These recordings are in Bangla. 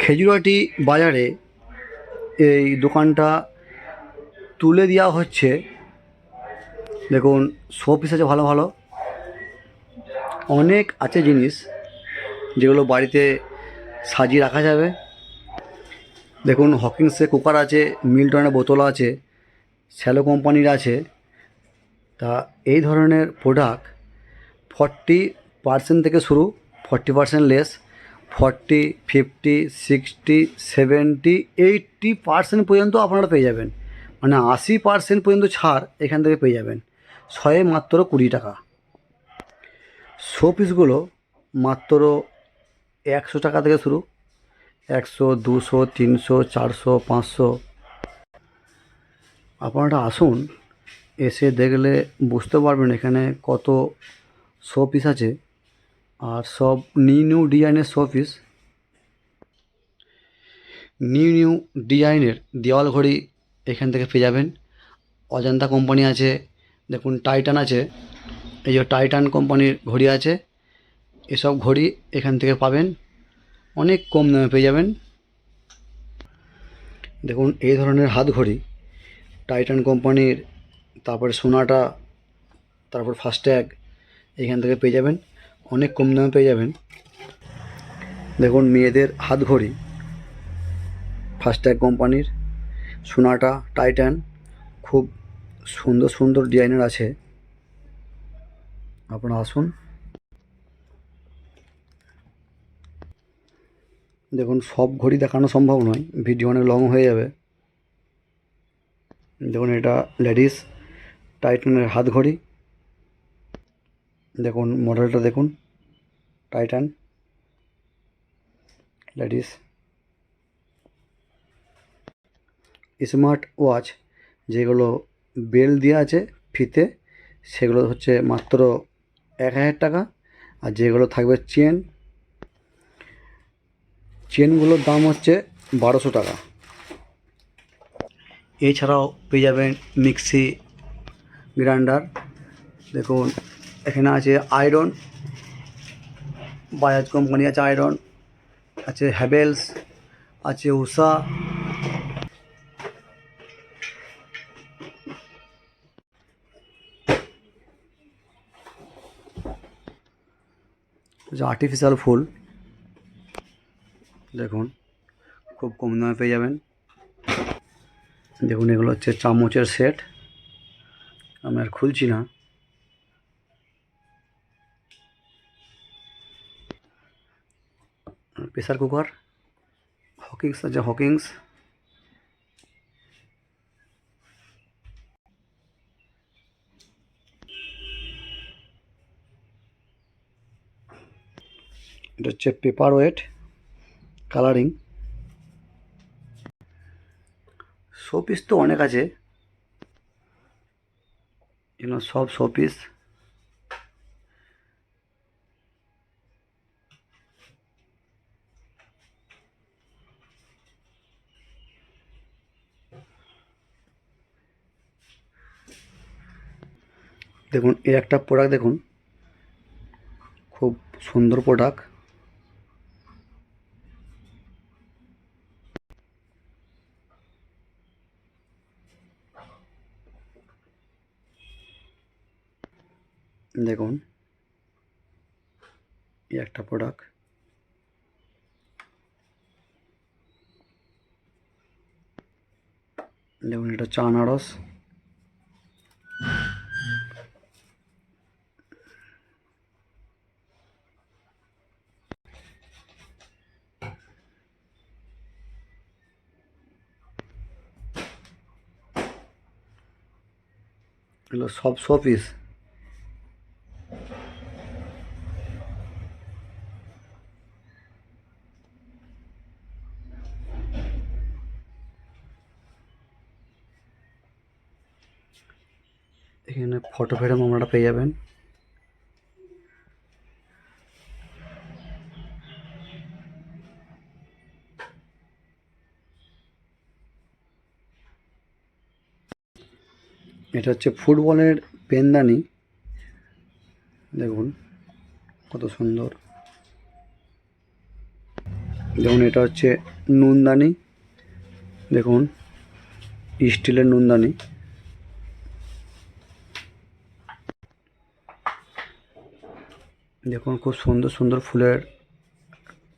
খেজুরাটি বাজারে এই দোকানটা তুলে দেওয়া হচ্ছে। দেখুন শো পিস আছে ভালো ভালো। অনেক আছে জিনিস যেগুলো বাড়িতে সাজিয়ে রাখা যাবে। দেখুন হকিংসে কুকার আছে মিল্টনের বোতল আছে স্যালো কোম্পানির আছে। তা এই ধরনের প্রোডাক্ট ফর্টি পার্সেন্ট থেকে শুরু forty percent less forty, fifty, sixty, seventy, eighty percent পর্যন্ত আপনারা পেয়ে যাবেন। মানে আশি পার্সেন্ট পর্যন্ত ছাড় এখান থেকে পেয়ে যাবেন। ছয়ে মাত্র কুড়ি টাকা। শো পিসগুলো মাত্র একশো টাকা থেকে শুরু। একশো, দুশো, তিনশো, চারশো, পাঁচশো। আপনারা আসুন, এসে দেখলে বুঝতে পারবেন এখানে কত শো পিস আছে। আর সব নিউ নিউ ডিজাইনের শো পিস নিউ নিউ ডিজাইনের দেওয়াল ঘড়ি এখান থেকে পেয়ে যাবেন। অজন্তা কোম্পানি আছে, দেখুন টাইটান আছে, এই যে টাইটান কোম্পানির ঘড়ি আছে, এসব ঘড়ি এখান থেকে পাবেন। অনেক কম দামে পেয়ে যাবেন। দেখুন এই ধরনের হাত ঘড়ি, টাইটান কোম্পানির, তারপরে সোনাটা, তারপর ফাস্ট্যাগ, এখান থেকে পেয়ে যাবেন। অনেক কম দামে পেয়ে যাবেন। দেখুন, মেয়েদের হাত ঘড়ি ফাস্ট্যাগ কোম্পানির সোনাটা টাইটান, খুব সুন্দর সুন্দর ডিজাইনের আছে। আপনারা আসুন। দেখুন, সব ঘড়ি দেখানো সম্ভব নয়, ভিডিও অনেক লং হয়ে যাবে। দেখুন, এটা লেডিস টাইটানের হাত ঘড়ি। দেখুন মডেলটা দেখুন। টাইটান লেডিস স্মার্ট ওয়াচ যেগুলো বেল দেওয়া আছে ফিতে, সেগুলো হচ্ছে মাত্র এক হাজার টাকা। আর যেগুলো থাকবে চেন চেনগুলোর দাম হচ্ছে বারোশো টাকা। এছাড়াও পেয়ে যাবেন মিক্সি গ্রাইন্ডার দেখুন এখানে আছে আয়রন, বাজাজ কোম্পানি আছে আয়রন, আছে হ্যাভেলস আছে উষা। আর্টিফিশিয়াল ফুল, দেখুন, খুব কম দামে পেয়ে যাবেন। দেখুন, এগুলো হচ্ছে চামচের সেট আমি আর খুলছি না। প্রেসার কুকার, হকিংস আছে, হকিংস। এটা হচ্ছে পেপার ওয়েট, কালারিং। শোপিস তো অনেক আছে। এগুলো সব শোপিস। দেখুন এই একটা প্রোডাক্ট দেখুন। খুব সুন্দর প্রোডাক্ট দেখুন এই একটা প্রোডাক্ট দেখুন, এটা চা আনারস এগুলো সব শোপিস। এখানে ফটো ফ্রেম আপনারা পেয়ে যাবেন। এটা হচ্ছে ফুটবলের পেনদানি। দেখুন, কত সুন্দর। যেমন এটা হচ্ছে নুনদানি। দেখুন, স্টিলের নুনদানি। দেখুন, খুব সুন্দর সুন্দর ফুলের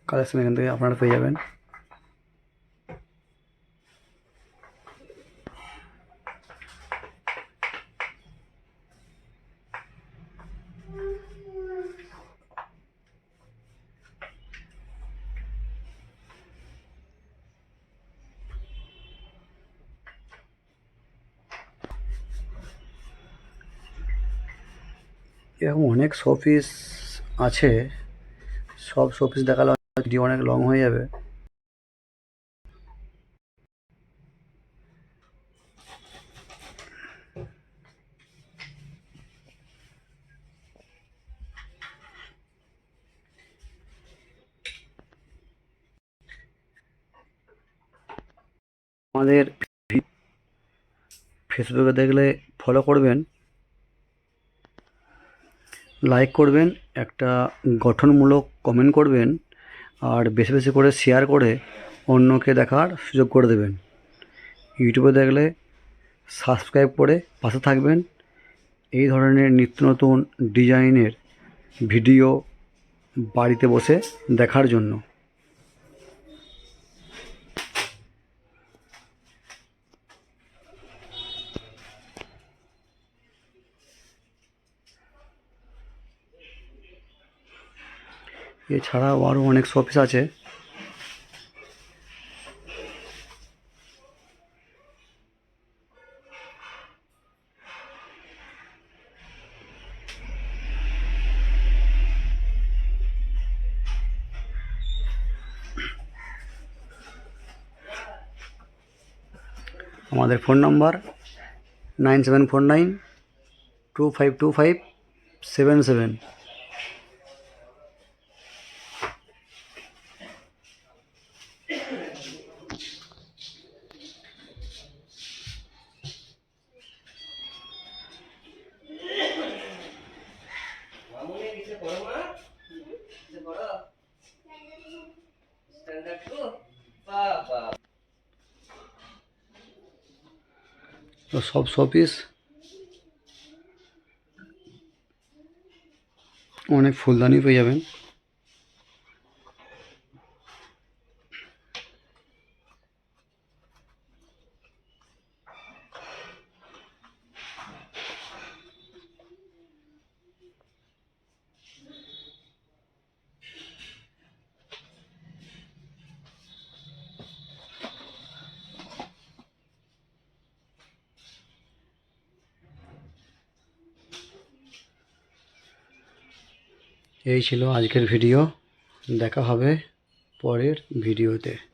কালেকশন এখান থেকে আপনারা পেয়ে যাবেন। এরকম অনেক শোপিস আছে। সব শোপিস দেখালে ভিডিও অনেক লং হয়ে যাবে। আমাদের ফেসবুকে দেখলে ফলো করবেন। লাইক করবেন, একটা গঠনমূলক কমেন্ট করবেন, আর বেশি বেশি করে শেয়ার করে অন্যকে দেখার সুযোগ করে দেবেন। ইউটিউবে দেখলে সাবস্ক্রাইব করে পাশে থাকবেন। এই ধরনের নিত্য নতুন ডিজাইনের ভিডিও বাড়িতে বসে দেখার জন্য। এছাড়াও আরও অনেক শোপিস আছে আমাদের phone number nine seven four nine two five two five seven seven সব শপিস। অনেক ফুলদানি পেয়ে যাবেন। এই ছিল আজকের ভিডিও। দেখা হবে পরের ভিডিওতে।